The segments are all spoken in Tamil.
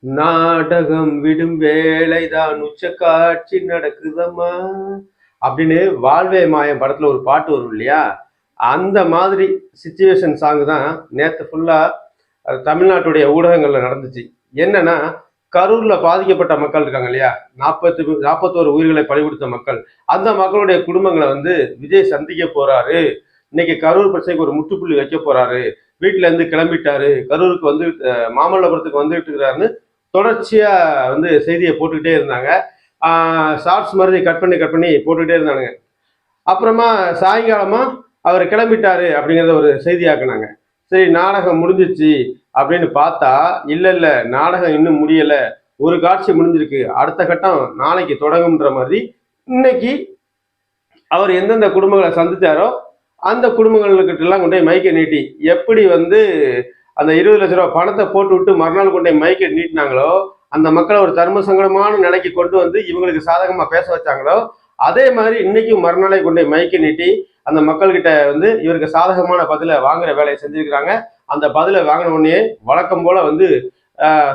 நாடகம் விடும் வேலைதான் உச்ச காட்சி நடக்குதம்மா. அப்படின்னு வாழ்வே மாயம் படத்துல ஒரு பாட்டு வரும் இல்லையா? அந்த மாதிரி சுச்சுவேஷன் சாங் தான் நேற்று ஃபுல்லாக தமிழ்நாட்டுடைய ஊடகங்களில் நடந்துச்சு. என்னன்னா கரூர்ல பாதிக்கப்பட்ட மக்கள் இருக்காங்க இல்லையா? நாற்பத்தி நாற்பத்தோரு உயிர்களை பறிகொடுத்த மக்கள். அந்த மக்களுடைய குடும்பங்களை வந்து விஜய் சந்திக்க போறாரு. இன்னைக்கு கரூர் பிரச்சனைக்கு ஒரு முற்றுப்புள்ளி வைக்க போறாரு. வீட்டுல இருந்து கிளம்பிட்டாரு. கரூருக்கு வந்து மாமல்லபுரத்துக்கு வந்துட்டு இருக்கிறாருன்னு தொடர்ச்சியாக வந்து செய்தியை போட்டுக்கிட்டே இருந்தாங்க. ஷார்ட்ஸ் மாதிரி கட் பண்ணி கட் பண்ணி போட்டுக்கிட்டே இருந்தானுங்க. அப்புறமா சாயங்காலமாக அவர் கிளம்பிட்டாரு அப்படிங்கிறத ஒரு செய்தியாக்குனாங்க சரி நாடகம் முடிஞ்சிச்சு அப்படின்னு பார்த்தா இல்லை இல்லை நாடகம் இன்னும் முடியலை. ஒரு காட்சி முடிஞ்சிருக்கு. அடுத்த கட்டம் நாளைக்கு தொடங்கும்ன்ற மாதிரி இன்னைக்கு அவர் எந்தெந்த குடும்பங்களை சந்தித்தாரோ அந்த குடும்பங்களுக்கிட்டெல்லாம் கொண்டு போய் மைக்கை நீட்டி எப்படி வந்து அந்த இருபது லட்ச ரூபா பணத்தை போட்டு விட்டு மறுநாள் கொண்டு போய் மைக்கை நீட்டினாங்களோ அந்த மக்களை ஒரு தர்ம சங்கடமான நிலைக்கு கொண்டு வந்து இவங்களுக்கு சாதகமாக பேச வச்சாங்களோ அதே மாதிரி இன்னைக்கும் மறுநாளை கொண்டு போய் மைக்கை நீட்டி அந்த மக்கள்கிட்ட வந்து இவருக்கு சாதகமான பதிலை வாங்குற வேலையை செஞ்சிருக்கிறாங்க. அந்த பதிலை வாங்கின உடனே வழக்கம் போல வந்து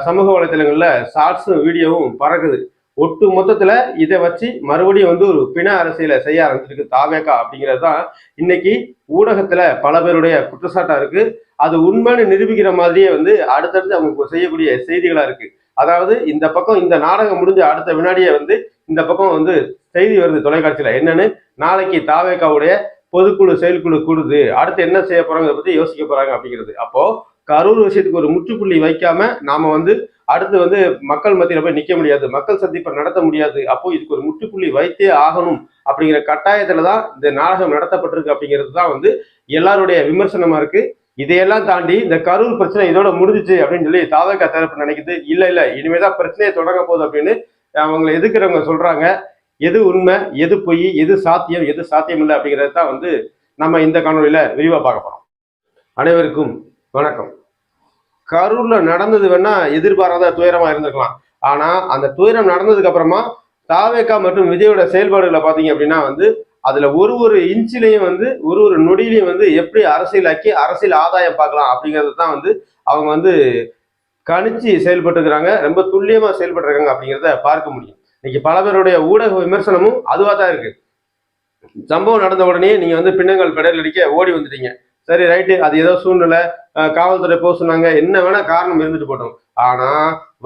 சமூக வலைத்தளங்களில் ஷார்ட்ஸும் வீடியோவும் பறக்குது. ஒட்டு மொத்தத்துல இதை வச்சு மறுபடியும் வந்து ஒரு பிண அரசியலை செய்ய ஆரம்பிச்சிருக்கு தாவேக்கா அப்படிங்கிறது தான் இன்னைக்கு ஊடகத்துல பல பேருடைய குற்றச்சாட்டா இருக்கு. அது உண்மைன்னு நிரூபிக்கிற மாதிரியே வந்து அடுத்தடுத்து அவங்க செய்யக்கூடிய செய்திகளா இருக்கு. அதாவது இந்த பக்கம் இந்த நாடகம் முடிஞ்ச அடுத்த வினாடியே வந்து இந்த பக்கம் வந்து செய்தி வருது தொலைக்காட்சியில. என்னன்னு? நாளைக்கு தாவேக்காவுடைய பொதுக்குழு செயற்குழு கூடுது. அடுத்து என்ன செய்ய போறாங்க பத்தி யோசிக்க போறாங்க அப்படிங்கிறது. அப்போ கரூர் விஷயத்துக்கு ஒரு முற்றுப்புள்ளி வைக்காம நாம வந்து அடுத்து வந்து மக்கள் மத்தியில போய் நிக்க முடியாது மக்கள் சந்திப்பை நடத்த முடியாது. அப்போ இதுக்கு ஒரு முற்றுப்புள்ளி வைத்தே ஆகணும் அப்படிங்கிற கட்டாயத்துல தான் இந்த நாடகம் நடத்தப்பட்டிருக்கு அப்படிங்கிறது தான் வந்து எல்லாருடைய விமர்சனமா இருக்கு. இதையெல்லாம் தாண்டி இந்த கரூர் பிரச்சனை இதோட முடிஞ்சிச்சு அப்படின்னு சொல்லி தாவக தரப்பு நினைக்குது இல்ல இல்ல இனிமேதான் பிரச்சனையை தொடங்க போகுது அப்படின்னு அவங்களை எதிர்க்கிறவங்க சொல்றாங்க. எது உண்மை எது பொய் எது சாத்தியம் எது சாத்தியம் இல்லை அப்படிங்கிறது தான் வந்து நம்ம இந்த காணொலியில விரிவா பார்க்க போறோம். அனைவருக்கும் வணக்கம். கரூர்ல நடந்தது வேணா எதிர்பாராத துயரமா இருந்திருக்கலாம். ஆனா அந்த துயரம் நடந்ததுக்கு அப்புறமா தாவேக்கா மற்றும் விஜயோட செயல்பாடுகளை பாத்தீங்க அப்படின்னா வந்து அதுல ஒரு ஒரு இன்ச்சிலையும் வந்து ஒரு ஒரு நொடியிலையும் வந்து எப்படி அரசியலாக்கி அரசியல் ஆதாயம் பார்க்கலாம் அப்படிங்கிறது தான் வந்து அவங்க வந்து கணிச்சு செயல்பட்டுருக்கிறாங்க. ரொம்ப துல்லியமா செயல்பட்டுருக்காங்க அப்படிங்கிறத பார்க்க முடியும். இன்னைக்கு பல பேருடைய ஊடக விமர்சனமும் அதுவா தான் இருக்கு. சம்பவம் நடந்த உடனே நீங்க வந்து பின்னங்கள் பெடல் அடிக்க ஓடி வந்துட்டீங்க. சரி ரைட்டு அது ஏதோ சூழ்நிலை. காவல்துறை போக சொன்னாங்க. என்ன வேணா காரணம் இருந்துட்டு போட்டோம். ஆனா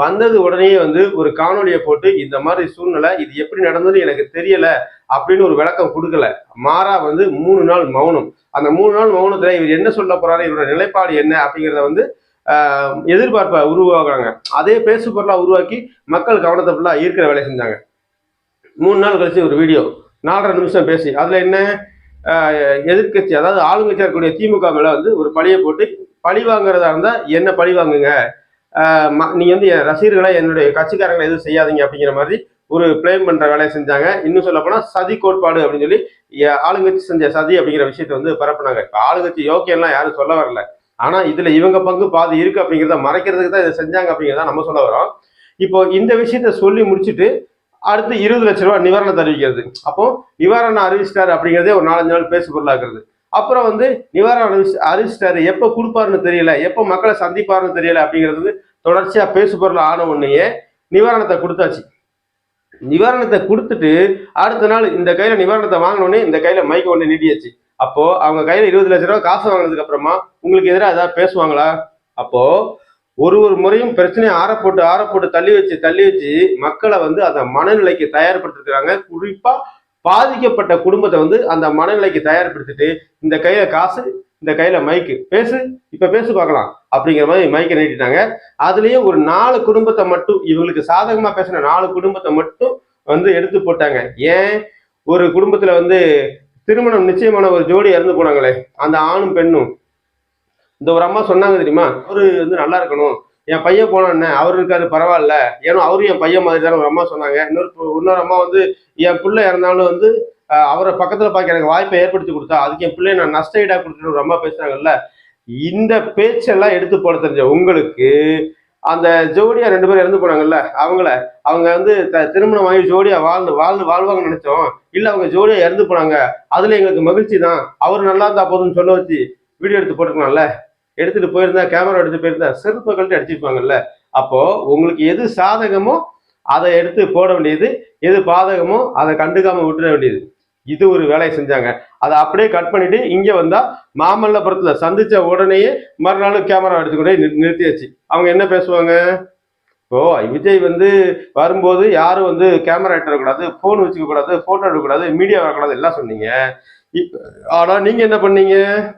வந்தது உடனே வந்து ஒரு காணொலியை போட்டு இந்த மாதிரி சூழ்நிலை இது எப்படி நடந்ததுன்னு எனக்கு தெரியல அப்படின்னு ஒரு விளக்கம் கொடுக்கல. மாறா வந்து மூணு நாள் மௌனம். அந்த மூணு நாள் மௌனத்துல இவர் என்ன சொல்ல போறாரு இவரோட நிலைப்பாடு என்ன அப்படிங்கிறத வந்து எதிர்பார்ப்பை உருவாக்குறாங்க. அதே பேசு பொருளா உருவாக்கி மக்கள் கவனத்தை ஃபுல்லா ஈர்க்கிற வேலை செஞ்சாங்க. மூணு நாள் கழிச்சு ஒரு வீடியோ நாலரை நிமிஷம் பேசி. அதுல என்ன? எதிர்கட்சி எதிர்க்கட்சி அதாவது ஆளுங்கட்சியா இருக்கக்கூடிய திமுக மேல வந்து ஒரு பழியை போட்டு பழி வாங்குறதா இருந்தா என்ன பழி வாங்குங்க? ம- நீங்க வந்து என் ரசிகர்களை என்னுடைய கட்சிக்காரங்களை எதுவும் செய்யாதீங்க அப்படிங்கிற மாதிரி ஒரு பிளேம் பண்ற வேலையை செஞ்சாங்க. இன்னும் சொல்ல போனா சதி கோட்பாடு அப்படின்னு சொல்லி ஆளுங்கட்சி செஞ்ச சதி அப்படிங்கிற விஷயத்தை வந்து பரப்புனாங்க. இப்ப ஆளுங்கட்சி யோக்கியம்லாம் யாரும் சொல்ல வரல. ஆனா இதுல இவங்க பங்கு பாதி இருக்கு அப்படிங்கிறத மறைக்கிறதுக்கு தான் இதை செஞ்சாங்க அப்படிங்கிறத நம்ம சொல்ல வரோம். இப்போ இந்த விஷயத்த சொல்லி முடிச்சுட்டு அடுத்து இருபது லட்ச ரூபாய் நிவாரணத்தை அறிவிக்கிறது அப்போ நிவாரணம் அறிவிச்சிட்டாரு அப்படிங்கிறதே ஒரு நாலஞ்சு நாள் பேசு பொருளாக்குறது. அப்புறம் வந்து நிவாரணம் அறிவிச்சு அறிவிச்சிட்டாரு. எப்போ கொடுப்பாருன்னு தெரியல. எப்போ மக்களை சந்திப்பாருன்னு தெரியல அப்படிங்கிறது தொடர்ச்சியாக தொடர்ச்சியா பேசு பொருள் ஆன உடனேயே நிவாரணத்தை கொடுத்தாச்சு. நிவாரணத்தை கொடுத்துட்டு அடுத்த நாள் இந்த கையில நிவாரணத்தை வாங்கினோடனே இந்த கையில மைக்க ஒன்று நீட்டியாச்சு. அப்போ அவங்க கையில இருபது லட்ச ரூபாய் காசு வாங்கினதுக்கு அப்புறமா உங்களுக்கு எதிராக ஏதாவது பேசுவாங்களா? அப்போ ஒரு ஒரு முறையும் பிரச்சனையை ஆறப்போட்டு ஆறப்போட்டு தள்ளி வச்சு தள்ளி வச்சு மக்களை வந்து அந்த மனநிலைக்கு தயார்படுத்திருக்கிறாங்க. குறிப்பா பாதிக்கப்பட்ட குடும்பத்தை வந்து அந்த மனநிலைக்கு தயார்படுத்திட்டு இந்த கையில காசு இந்த கையில மைக்கு பேசு இப்ப பேசு பார்க்கலாம் அப்படிங்கிற மாதிரி மைக்கை நீட்டிட்டாங்க. அதுலயும் ஒரு நாலு குடும்பத்தை மட்டும் இவங்களுக்கு சாதகமா பேசின நாலு குடும்பத்தை மட்டும் வந்து எடுத்து போட்டாங்க. ஏன்? ஒரு குடும்பத்துல வந்து திருமணம் நிச்சயமான ஒரு ஜோடி இறந்து போனாங்களே அந்த ஆணும் பெண்ணும். இந்த ஒரு அம்மா சொன்னாங்க தெரியுமா? அவரு வந்து நல்லா இருக்கணும். என் பையன் போனோன்னே அவரு அவர் இருக்காரு பரவாயில்ல. ஏன்னா அவரும் என் பையன் மாதிரி தான் ஒரு அம்மா சொன்னாங்க. இன்னொரு இன்னொரு அம்மா வந்து என் பிள்ளை இறந்தாலும் வந்து அவரை பக்கத்துல பார்க்க எனக்கு வாய்ப்பை ஏற்படுத்தி கொடுத்தா அதுக்கு என் பிள்ளைய நான் நஷ்ட ஈடா கொடுத்துட்டு ஒரு அம்மா பேசுனாங்கல்ல. இந்த பேச்செல்லாம் எடுத்து போட தெரிஞ்ச உங்களுக்கு அந்த ஜோடியா ரெண்டு பேரும் இறந்து போனாங்கல்ல அவங்கள அவங்க வந்து த- திருமணம் ஆகி ஜோடியா வாழ்ந்து வாழ்ந்து வாழ்வாங்கன்னு நினைச்சோம். இல்ல அவங்க ஜோடியா இறந்து போனாங்க. அதுல எங்களுக்கு மகிழ்ச்சி தான். அவர் நல்லா இருந்தா போதும்னு சொல்ல வச்சு வீடியோ எடுத்து போட்டுக்கலாம்ல எடுத்துட்டு போயிருந்தா கேமரா எடுத்து போயிருந்தா செருப்பை கழட்டி அடிச்சிருப்பாங்கல்ல. அப்போ உங்களுக்கு எது சாதகமோ அதை எடுத்து போட வேண்டியது. எது பாதகமோ அதை கண்டுக்காம விட்டுற வேண்டியது. இது ஒரு வேலையை செஞ்சாங்க. அதை அப்படியே கட் பண்ணிட்டு இங்க வந்தா மாமல்லபுரத்துல சந்திச்ச உடனேயே மறுநாள் கேமரா எடுத்துக்கிட்டே நிறு- நிறுத்தியாச்சு. அவங்க என்ன பேசுவாங்க? இப்போ விஜய் வந்து வரும்போது யாரும் வந்து கேமரா எடுத்துடக்கூடாது ஃபோன் வச்சுக்க கூடாது போட்டோ எடுக்கக்கூடாது மீடியா வரக்கூடாது எல்லாம் சொன்னீங்க. இப்ப- ஆனா நீங்க என்ன பண்ணீங்க?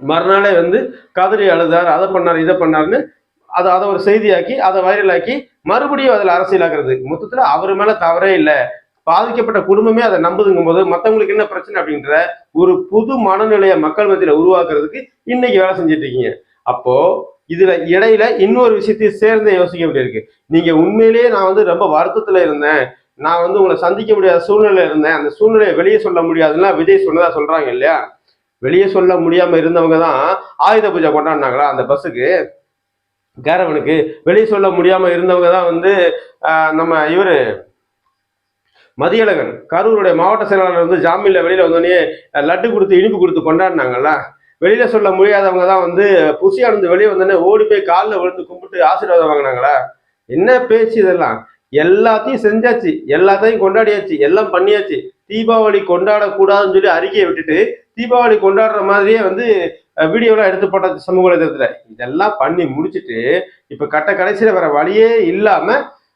மறுநாளே வந்து கதறி அழுதார் அதை பண்ணார் இதை பண்ணாருன்னு அதை அதை ஒரு செய்தியாக்கி அதை வைரலாக்கி மறுபடியும் அதில் அரசியலாக்குறது. மொத்தத்தில் அவர் மேலே தவறே இல்லை. பாதிக்கப்பட்ட குடும்பமே அதை நம்புதுங்கும் போது மற்றவங்களுக்கு என்ன பிரச்சனை அப்படின்ற ஒரு புது மனநிலையை மக்கள் மத்தியில் உருவாக்குறதுக்கு இன்னைக்கு வேலை செஞ்சுட்டு இருக்கீங்க. அப்போ இதுல இடையில இன்னொரு விஷயத்தையும் சேர்ந்து யோசிக்க வேண்டியிருக்கு. நீங்க உண்மையிலேயே நான் வந்து ரொம்ப வருத்தத்துல இருந்தேன். நான் வந்து உங்களை சந்திக்க முடியாத சூழ்நிலை இருந்தேன். அந்த சூழ்நிலையை வெளியே சொல்ல முடியாதுன்னா விஜய் சொன்னதா சொல்றாங்க இல்லையா? வெளியே சொல்ல முடியாம இருந்தவங்க தான் ஆயுத பூஜை கொண்டாடினாங்களா அந்த பஸ்ஸுக்கு? கேரவனுக்கு. வெளியே சொல்ல முடியாம இருந்தவங்க தான் வந்து நம்ம இவரு மதியழகன். கரூருடைய மாவட்ட செயலாளர் வந்து ஜாமீன்ல வெளியில வந்தோடனே லட்டு கொடுத்து இனிப்பு கொடுத்து கொண்டாடினாங்கல்ல? வெளியில சொல்ல முடியாதவங்க தான் வந்து புசியானந்து வெளியே வந்தோடனே ஓடி போய் காலில் விழுந்து கும்பிட்டு ஆசீர்வாதம் வாங்கினாங்களா? என்ன பேச்சு இதெல்லாம்? எல்லாத்தையும் செஞ்சாச்சு. எல்லாத்தையும் கொண்டாடியாச்சு. எல்லாம் பண்ணியாச்சு. தீபாவளி கொண்டாடக்கூடாதுன்னு சொல்லி அறிக்கையை விட்டுட்டு தீபாவளி கொண்டாடுற மாதிரியே வந்து வீடியோலாம் எடுத்து போட்ட சமூக வலைதளத்துல. இதெல்லாம் பண்ணி முடிச்சுட்டு இப்ப கட்ட கடைசியில வேற வழியே இல்லாம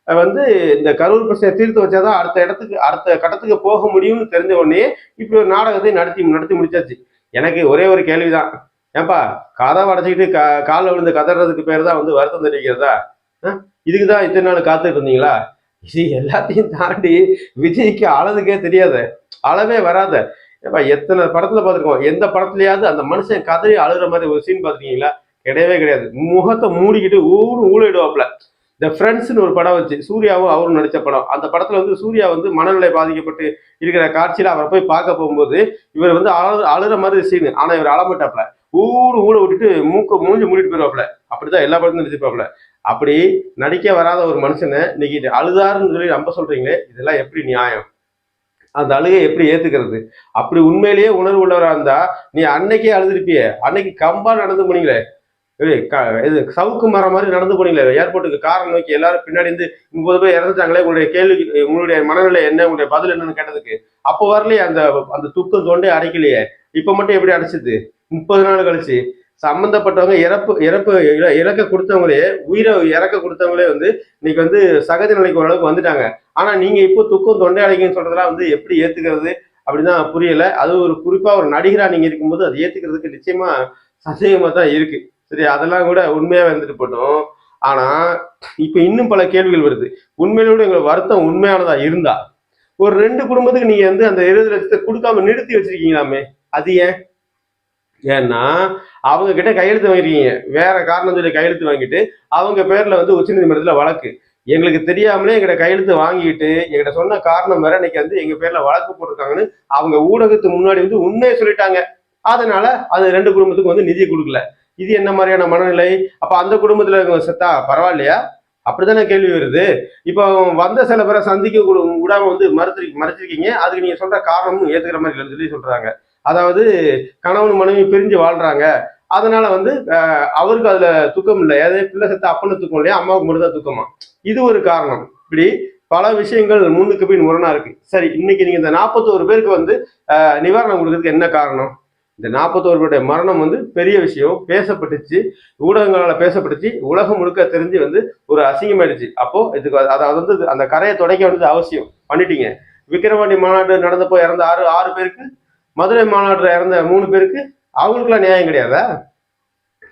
வந்து இந்த கரூர் பிரச்சனை தீர்த்து வச்சாதான் அடுத்த இடத்துக்கு அடுத்த கட்டத்துக்கு போக முடியும்னு தெரிஞ்ச உடனே இப்படி ஒரு நாடகத்தை நடத்தி நடத்தி முடிச்சாச்சு. எனக்கு ஒரே ஒரு கேள்விதான். ஏன்பா கதவை அடைச்சிக்கிட்டு கா காலில் விழுந்து கதறதுக்கு பேர் தான் வந்து வருத்தம் தெரிவிக்கிறதா? இதுக்கு தான் இத்தனை நாள் காத்துட்டு இருந்தீங்களா? இது எல்லாத்தையும் தாண்டி விஜய்க்கு அழதுக்கே தெரியாத அளவே வராத ஏப்பா எத்தனை படத்துல பார்த்துருக்கோம்? எந்த படத்துலயாவது அந்த மனுஷன் கதறி அழுகிற மாதிரி ஒரு சீன் பார்த்துருக்கீங்களா? கிடையவே கிடையாது. முகத்தை மூடிக்கிட்டு ஊரு ஊழிடுவாப்ல இந்த ஃப்ரெண்ட்ஸ்னு ஒரு படம் வச்சு சூர்யாவும் அவரும் நடித்த படம். அந்த படத்துல வந்து சூர்யா வந்து மனநிலை பாதிக்கப்பட்டு இருக்கிற காட்சியில அவரை போய் பார்க்க போகும்போது இவர் வந்து அழு அழுற மாதிரி சீனு ஆனா இவர் அழமாட்டாப்ல ஊரு ஊட விட்டுட்டு மூக்க மூஞ்சி மூடிட்டு போயிருவாப்ல அப்படிதான் எல்லா படத்தையும் நடிச்சிருப்பாப்ல அப்படி நடிக்க வராத ஒரு மனுஷனை இன்னைக்கு அழுதாருன்னு சொல்லி நம்ப சொல்றீங்களே இதெல்லாம் எப்படி நியாயம்? அந்த அழுகை எப்படி ஏத்துக்கிறது? அப்படி உண்மையிலேயே உணர்வு உள்ளவராக இருந்தா நீ அன்னைக்கே அழுதுருப்பிய. அன்னைக்கு கம்பா நடந்து போனீங்களே. க- இது சவுக்கு மரம் மாதிரி நடந்து போனீங்களே. ஏர்போர்ட்டுக்கு காரை நோக்கி எல்லாரும் பின்னாடி இருந்து முப்பது பேர் இறந்துட்டாங்களே. உங்களுடைய கேள்வி உங்களுடைய மனநிலை என்ன? உங்களுடைய பதில் என்னன்னு கேட்டதுக்கு. அப்போ வரலையே அந்த அந்த துக்கம் தொண்டை அடைக்கலையே. இப்ப மட்டும் எப்படி அடைச்சது? முப்பது நாள் கழிச்சு. சம்பந்தப்பட்டவங்க இறப்பு இறப்பு இற- இறக்க கொடுத்தவங்களே உயிரை இறக்க கொடுத்தவங்களே வந்து இன்னைக்கு வந்து சகஜ நிலைக்கு ஓரளவுக்கு வந்துட்டாங்க. ஆனா நீங்க இப்போ துக்கம் தொண்டை அடைக்குன்னு சொல்றதெல்லாம் வந்து எப்படி ஏத்துக்கிறது அப்படிதான் புரியல. அது ஒரு குறிப்பா ஒரு நடிகரா நீங்க இருக்கும்போது அது ஏத்துக்கிறதுக்கு நிச்சயமா சந்தேகமா தான் இருக்கு. சரி அதெல்லாம் கூட உண்மையா வந்துட்டு போட்டோம். ஆனா இப்ப இன்னும் பல கேள்விகள் வருது. உண்மையிலோட எங்களுக்கு வருத்தம் உண்மையானதா இருந்தா ஒரு ரெண்டு குடும்பத்துக்கு நீங்க வந்து அந்த இருபது லட்சத்தை கொடுக்காம நிறுத்தி வச்சிருக்கீங்களாமே? அது ஏன்? ஏன்னா அவங்க கிட்ட கையெழுத்து வாங்கிருக்கீங்க. வேற காரணம் சொல்லி கையெழுத்து வாங்கிட்டு அவங்க பேர்ல வந்து உச்சநீதிமன்றத்தில் வழக்கு. எங்களுக்கு தெரியாமலே எங்கிட்ட கையெழுத்து வாங்கிட்டு எங்கிட்ட சொன்ன காரணம் வேற இன்னைக்கு வந்து எங்க பேர்ல வழக்கு போட்டிருக்காங்கன்னு அவங்க ஊடகத்துக்கு முன்னாடி வந்து உண்மையை சொல்லிட்டாங்க. அதனால அது ரெண்டு குடும்பத்துக்கு வந்து நிதி கொடுக்கல. இது என்ன மாதிரியான மனநிலை? அப்ப அந்த குடும்பத்துல இருக்கவங்க செத்தா பரவாயில்லையா? அப்படித்தானே கேள்வி வருது. இப்போ வந்த சில பேரை சந்திக்க விடாம வந்து மறுத்து மறைச்சிருக்கீங்க அதுக்கு நீங்க சொல்ற காரணமும் ஏத்துக்கிற மாதிரி இல்லைன்னு சொல்லி சொல்றாங்க. அதாவது கணவன் மனைவி பிரிஞ்சு வாழ்றாங்க. அதனால வந்து அவருக்கு அதுல துக்கம் இல்லை. அதே பிள்ளை செத்த அப்பன்னு துக்கம் இல்லையா? அம்மாவுக்கு மட்டும் தான் துக்கமா? இது ஒரு காரணம். இப்படி பல விஷயங்கள் முன்னுக்கு பின் முரணா இருக்கு. சரி இன்னைக்கு நீங்க இந்த நாற்பத்தோரு பேருக்கு வந்து நிவாரணம் கொடுக்கறதுக்கு என்ன காரணம்? இந்த நாற்பத்தோரு பேருடைய மரணம் வந்து பெரிய விஷயம். பேசப்பட்டுச்சு. ஊடகங்களால பேசப்பட்டுச்சு. உலகம் முழுக்க தெரிஞ்சு வந்து ஒரு அசிங்கமாயிடுச்சு. அப்போ இதுக்கு அதாவது வந்து அந்த கரையை தொடக்க வேண்டியது அவசியம். பண்ணிட்டீங்க. விக்கிரவாண்டி மாநாடு நடந்தப்போ இறந்த ஆறு ஆறு பேருக்கு மதுரை மாநாட்டில் இறந்த மூணு பேருக்கு அவங்களுக்குலாம் நியாயம் கிடையாதா?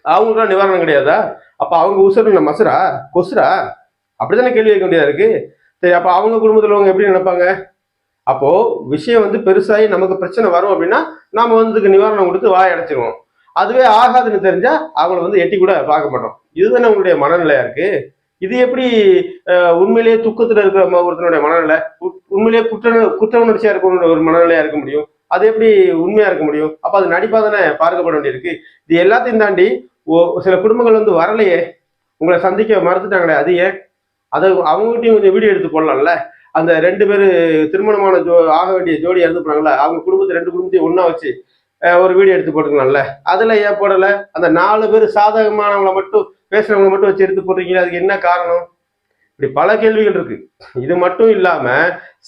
அவங்களுக்குலாம் நிவாரணம் கிடையாதா? அப்போ அவங்க உசுறு மசுரா? கொசுரா? அப்படித்தானே கேள்வி கேட்க வேண்டியதா இருக்கு? சரி அப்போ அவங்க குடும்பத்தில் உள்ளவங்க எப்படி நினைப்பாங்க? அப்போ விஷயம் வந்து பெருசாகி நமக்கு பிரச்சனை வரும் அப்படின்னா நாம வந்து இதுக்கு நிவாரணம் கொடுத்து வாய் அடைச்சிருவோம். அதுவே ஆகாதுன்னு தெரிஞ்சா அவங்கள வந்து எட்டி கூட பார்க்க மாட்டோம். இதுதானே உங்களுடைய மனநிலையா இருக்கு? இது எப்படி உண்மையிலேயே துக்கத்துல இருக்கிற ம- ஒருத்தனுடைய மனநிலை உ- உண்மையிலேயே குற்ற குற்ற உணர்ச்சியா இருக்க ஒரு மனநிலையா இருக்க முடியும்? அது எப்படி உண்மையா இருக்க முடியும்? அப்ப அது நடிப்பா தானே பார்க்கப்பட வேண்டியிருக்கு. இது எல்லாத்தையும் தாண்டி சில குடும்பங்கள் வந்து வரலையே. உங்களை சந்திக்க மறுத்துட்டாங்களே அது ஏன்? அதை அவங்ககிட்டயும் கொஞ்சம் வீடியோ எடுத்து போடலாம்ல. அந்த ரெண்டு பேர் திருமணமான ஜோ ஆக வேண்டிய ஜோடி இறந்து போனாங்களே அவங்க குடும்பத்தை ரெண்டு குடும்பத்தையும் ஒன்றா வச்சு ஒரு வீடியோ எடுத்து போட்டுக்கலாம்ல. அதுல ஏன் போடல? அந்த நாலு பேர் சாதகமானவங்களை மட்டும் பேசுறவங்க மட்டும் வச்சு எடுத்து போடுறீங்களா அதுக்கு என்ன காரணம்? இப்படி பல கேள்விகள் இருக்கு. இது மட்டும் இல்லாம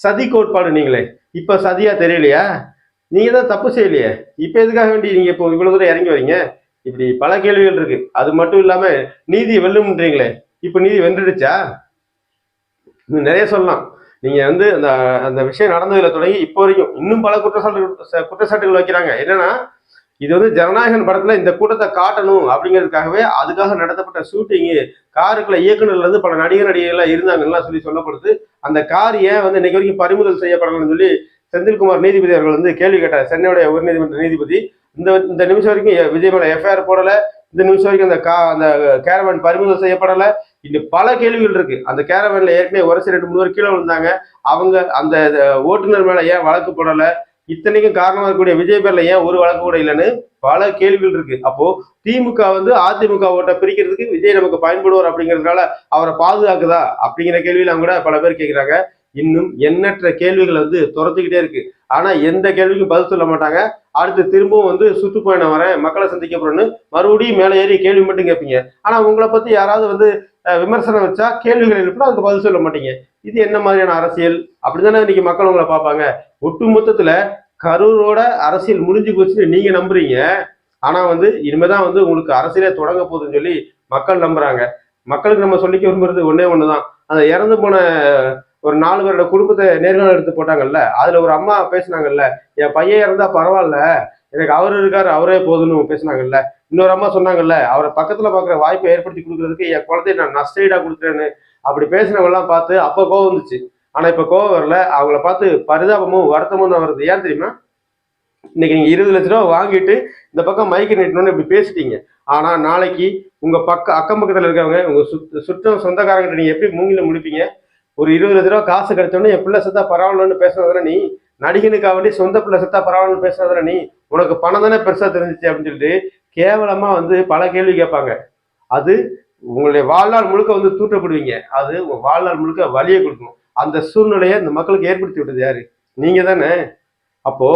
சதி கோட்பாடு நீங்களே. இப்ப சதியா தெரியலையா? நீங்க தான் தப்பு செய்யலையே. இப்ப எதுக்காக வேண்டி நீங்க இப்போ இவ்வளவு தூரம் இறங்கி வரீங்க? இப்படி பல கேள்விகள் இருக்கு. அது மட்டும் இல்லாம நீதி வெல்லும்ன்றீங்களே. இப்ப நீதி வென்றுடுச்சா? இன்னும் நிறைய சொல்லலாம். நீங்க வந்து அந்த அந்த விஷயம் நடந்ததுல தொடங்கி இப்போ வரைக்கும் இன்னும் பல குற்றச்சாட்டு குற்றச்சாட்டுகள் வைக்கிறாங்க. என்னன்னா இது வந்து ஜனநாயகன் படத்துல இந்த கூட்டத்தை காட்டணும் அப்படிங்கிறதுக்காகவே அதுக்காக நடத்தப்பட்ட ஷூட்டிங்கு காருக்குள்ள இயக்குநர்ல இருந்து பல நடிகர் நடிகைகள்லாம் இருந்தாங்கலாம் சொல்லி சொல்லப்படுது. அந்த கார் ஏன் வந்து இன்னைக்கு வரைக்கும் பறிமுதல் செய்யப்படணும்னு சொல்லி செந்தில்குமார் நீதிபதி அவர்கள் வந்து கேள்வி கேட்டார். சென்னையுடைய உயர்நீதிமன்ற நீதிபதி இந்த இந்த நிமிஷம் வரைக்கும் எ- விஜய் மேல எஃப்ஐஆர் போடல. இந்த நிமிஷம் வரைக்கும் அந்த கா அந்த கேரவன் பறிமுதல் செய்யப்படல. இன்னும் பல கேள்விகள் இருக்கு. அந்த கேரவன்ல ஏற்கனவே ஒரு சில ரெண்டு மூணு பேர் கீழே விழுந்தாங்க. அவங்க அந்த ஓட்டுநர் மேல ஏன் வழக்கு போடல? இத்தனைக்கும் காரணமாக இருக்கக்கூடிய விஜய் பேர்ல ஏன் ஒரு வழக்கு கூட இல்லைன்னு பல கேள்விகள் இருக்கு. அப்போ திமுக வந்து அதிமுக ஓட்டை பிரிக்கிறதுக்கு விஜய் நமக்கு பயன்படுவார் அப்படிங்கிறதுனால அவரை பாதுகாக்குதா அப்படிங்கிற கேள்வியெல்லாம் கூட பல பேர் கேட்கிறாங்க இன்னும் எண்ணற்ற கேள்விகளை வந்து துரத்துக்கிட்டே இருக்கு. ஆனா எந்த கேள்விக்கும் பதில் சொல்ல மாட்டாங்க. அடுத்து திரும்பவும் வந்து சுற்றுப்பயணம் வரேன் மக்களை சந்திக்க போறேன்னு மறுபடியும் மேலே ஏறி கேள்வி மட்டும் கேட்பீங்க. ஆனா உங்களை பத்தி யாராவது வந்து விமர்சனம் வச்சா கேள்விகள் எழுப்பினா அதுக்கு பதில் சொல்ல மாட்டீங்க. இது என்ன மாதிரியான அரசியல்? அப்படிதானே இன்னைக்கு மக்கள் உங்களை பார்ப்பாங்க. ஒட்டு மொத்தத்துல கரூரோட அரசியல் முடிஞ்சு போச்சுன்னு நீங்க நம்புறீங்க. ஆனா வந்து இனிமேதான் வந்து உங்களுக்கு அரசியலே தொடங்க போகுதுன்னு சொல்லி மக்கள் நம்புறாங்க. மக்களுக்கு நம்ம சொல்லிக்க விரும்புறது ஒன்னே ஒண்ணுதான். அந்த இறந்து போன ஒரு நாலு பேரோட குடும்பத்தை நேர்காணல் எடுத்து போட்டாங்கல்ல? அதுல ஒரு அம்மா பேசுனாங்கல்ல என் பையன் இறந்தா பரவாயில்ல எனக்கு அவர் இருக்காரு அவரே போதும்னு பேசினாங்கல்ல. இன்னொரு அம்மா சொன்னாங்கல்ல அவரை பக்கத்துல பாக்குற வாய்ப்பை ஏற்படுத்தி கொடுக்கறதுக்கு என் குழந்தைய நான் நஷ்டஈடா கொடுக்குறேன்னு அப்படி பேசினவங்க பார்த்து அப்ப கோவம் வந்துச்சு. ஆனா இப்ப கோவம் வரல. அவங்கள பார்த்து பரிதாபமும் வருத்தமும் தான் வருது. ஏன் தெரியுமா? இன்னைக்கு நீங்க இருபது லட்ச ரூபா வாங்கிட்டு இந்த பக்கம் மைக்கு நீட்டணும்னு இப்படி பேசிட்டீங்க. ஆனா நாளைக்கு உங்க பக்க அக்கம் பக்கத்துல இருக்கவங்க உங்க சுத்த சுற்றம் சொந்தக்காரங்கிட்ட நீங்க எப்படி மூங்கில முடிப்பீங்க? ஒரு இருபது லட்ச ரூபா காசு கிடைச்சோடனே என் பிள்ளை செத்தா பரவாயில்லன்னு பேசுனதுல நீ நடிகனுக்காக வேண்டி சொந்த பிள்ளை செத்தா பரவாயில்லன்னு பேசுனதுல நீ உனக்கு பணம் தானே பெருசா தெரிஞ்சிச்சு? அப்படின்னு சொல்லிட்டு கேவலமா வந்து பல கேள்வி கேட்பாங்க. அது உங்களுடைய வாழ்நாள் முழுக்க வந்து தூற்றப்படுவீங்க. அது உங்க வாழ்நாள் முழுக்க வலியை கொடுக்கும். அந்த சூழ்நிலையை இந்த மக்களுக்கு ஏற்படுத்தி விட்டது யாரு? நீங்க தானே. அப்போ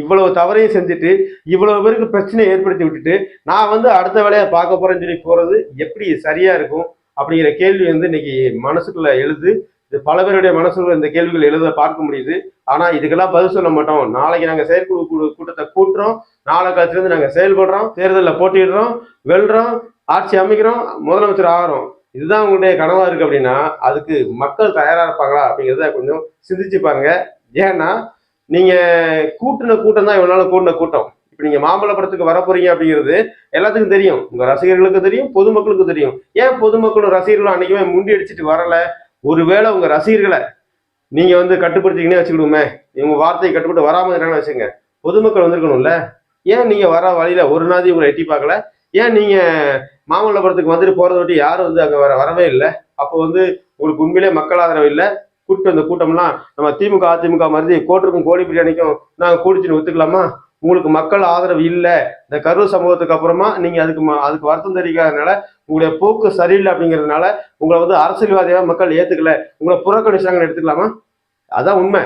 இவ்வளவு தவறையும் செஞ்சுட்டு இவ்வளவு பேருக்கு பிரச்சனையை ஏற்படுத்தி விட்டுட்டு நான் வந்து அடுத்த வேலையை பார்க்க போறேன்னு சொல்லி போறது எப்படி சரியா இருக்கும்? அப்படிங்கிற கேள்வி வந்து இன்னைக்கு மனசுக்குள்ள எழுது. இது பல பேருடைய மனசுக்குள்ள இந்த கேள்விகள் எழுத பார்க்க முடியுது. ஆனா இதுக்கெல்லாம் பதில் சொல்ல மாட்டோம். நாளைக்கு நாங்க செயற்குழு கூட்டத்தை கூட்டுறோம். நாளை காலத்துல இருந்து நாங்க செயல்படுறோம். தேர்தலில் போட்டிடுறோம் வெல்றோம். ஆட்சி அமைக்கிறோம். முதலமைச்சர் ஆகிறோம். இதுதான் உங்களுடைய கனவா இருக்கு அப்படின்னா அதுக்கு மக்கள் தயாரா இருப்பாங்களா அப்படிங்கிறத கொஞ்சம் சிந்திச்சு பாருங்க. ஏன்னா நீங்க கூட்டின கூட்டம் தான் இவ்வளவு நாள் கூட்டின கூட்டம். இப்ப நீங்க மாம்பழப்படத்துக்கு வர போறீங்க அப்படிங்கிறது எல்லாத்துக்கும் தெரியும். உங்க ரசிகர்களுக்கு தெரியும் பொதுமக்களுக்கு தெரியும். ஏன் பொதுமக்களும் ரசிகர்களும் அன்னைக்குமே முண்டி அடிச்சுட்டு வரல? ஒருவேளை உங்க ரசிகர்களை நீங்க வந்து கட்டுப்படுத்திக்கினே வச்சுக்கிடுவோமே இவங்க வார்த்தையை கட்டுப்பட்டு வராம இருக்காங்கன்னு வச்சுங்க பொதுமக்கள் வந்திருக்கணும்ல. ஏன் நீங்க வர வழியில ஒரு நாதி உங்களை எட்டி பார்க்கல? ஏன் நீங்க மாமல்லபுரத்துக்கு வந்துட்டு போறதை விட்டு யாரும் வந்து அங்க வர வரவே இல்லை? அப்போ வந்து உங்களுக்கு உண்மையிலே மக்கள் ஆதரவு இல்லை. கூட்டு அந்த கூட்டம்லாம் நம்ம திமுக அதிமுக மாதிரி கோட்டுக்கும் கோழி பிரியாணிக்கும் நாங்கள் கூடிச்சுன்னு ஒத்துக்கலாமா? உங்களுக்கு மக்கள் ஆதரவு இல்லை. இந்த கரூர் சமூகத்துக்கு அப்புறமா நீங்க அதுக்கு ம- அதுக்கு வருத்தம் தெரிவிக்காதனால உங்களுடைய போக்கு சரியில்லை அப்படிங்கிறதுனால உங்களை வந்து அரசியல்வாதியாக மக்கள் ஏத்துக்கல. உங்களை புறக்கணிச்சாங்கன்னு எடுத்துக்கலாமா? அதான் உண்மை.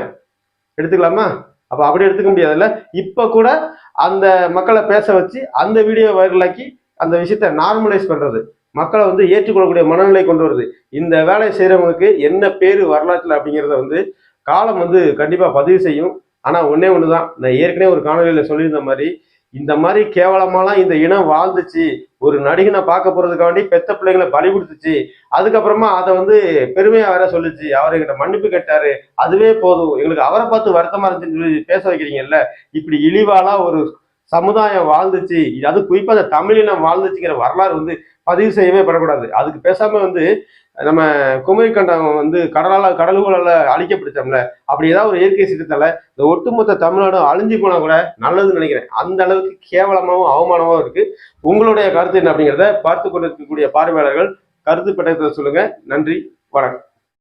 எடுத்துக்கலாமா? அப்ப அப்படி எடுத்துக்க முடியாதுல்ல. இப்ப கூட அந்த மக்களை பேச வச்சு அந்த வீடியோ வைரலாக்கி அந்த விஷயத்த நார்மலைஸ் பண்றது. மக்களை வந்து ஏற்றுக்கொள்ளக்கூடிய மனநிலை கொண்டு வருது. இந்த வேலையை செய்யறவங்களுக்கு என்ன பேரு வரலாற்றுல அப்படிங்கிறத வந்து காலம் வந்து கண்டிப்பா பதிவு செய்யும். ஆனால் ஒன்றே ஒன்று தான் நான் ஏற்கனவே ஒரு காணொலியில் சொல்லியிருந்த மாதிரி இந்த மாதிரி கேவலமாலாம் இந்த இனம் வாழ்ந்துச்சு. ஒரு நடிகனை பார்க்க போறதுக்காண்டி பெத்த பிள்ளைங்களை பலி கொடுத்துச்சு. அதுக்கப்புறமா அதை வந்து பெருமையா வேற சொல்லுச்சு. அவர் எங்கிட்ட மன்னிப்பு கேட்டாரு. அதுவே போதும். எங்களுக்கு அவரை பார்த்து வருத்தமா இருந்துச்சுன்னு சொல்லி பேச வைக்கிறீங்கல்ல? இப்படி இழிவாலா ஒரு சமுதாயம் வாழ்ந்துச்சு. அது குறிப்பா அந்த தமிழினம் வாழ்ந்துச்சுங்கிற வரலாறு வந்து பதிவு செய்யவே படக்கூடாது. அதுக்கு பேசாம வந்து நம்ம குமரி கண்டம் வந்து கடலால் கடலுகளால் அழிக்கப்பட்டுச்சோம்ல? அப்படி ஏதாவது ஒரு இயற்கை சீற்றத்தால இந்த ஒட்டுமொத்த தமிழ்நாடும் அழிஞ்சு போனா கூட நல்லதுன்னு நினைக்கிறேன். அந்த அளவுக்கு கேவலமாகவும் அவமானமாகவும் இருக்கு. உங்களுடைய கருத்து என்ன அப்படிங்கிறத பார்த்து கொண்டிருக்கக்கூடிய பார்வையாளர்கள் கருத்து பெற்றதை சொல்லுங்க. நன்றி வணக்கம்.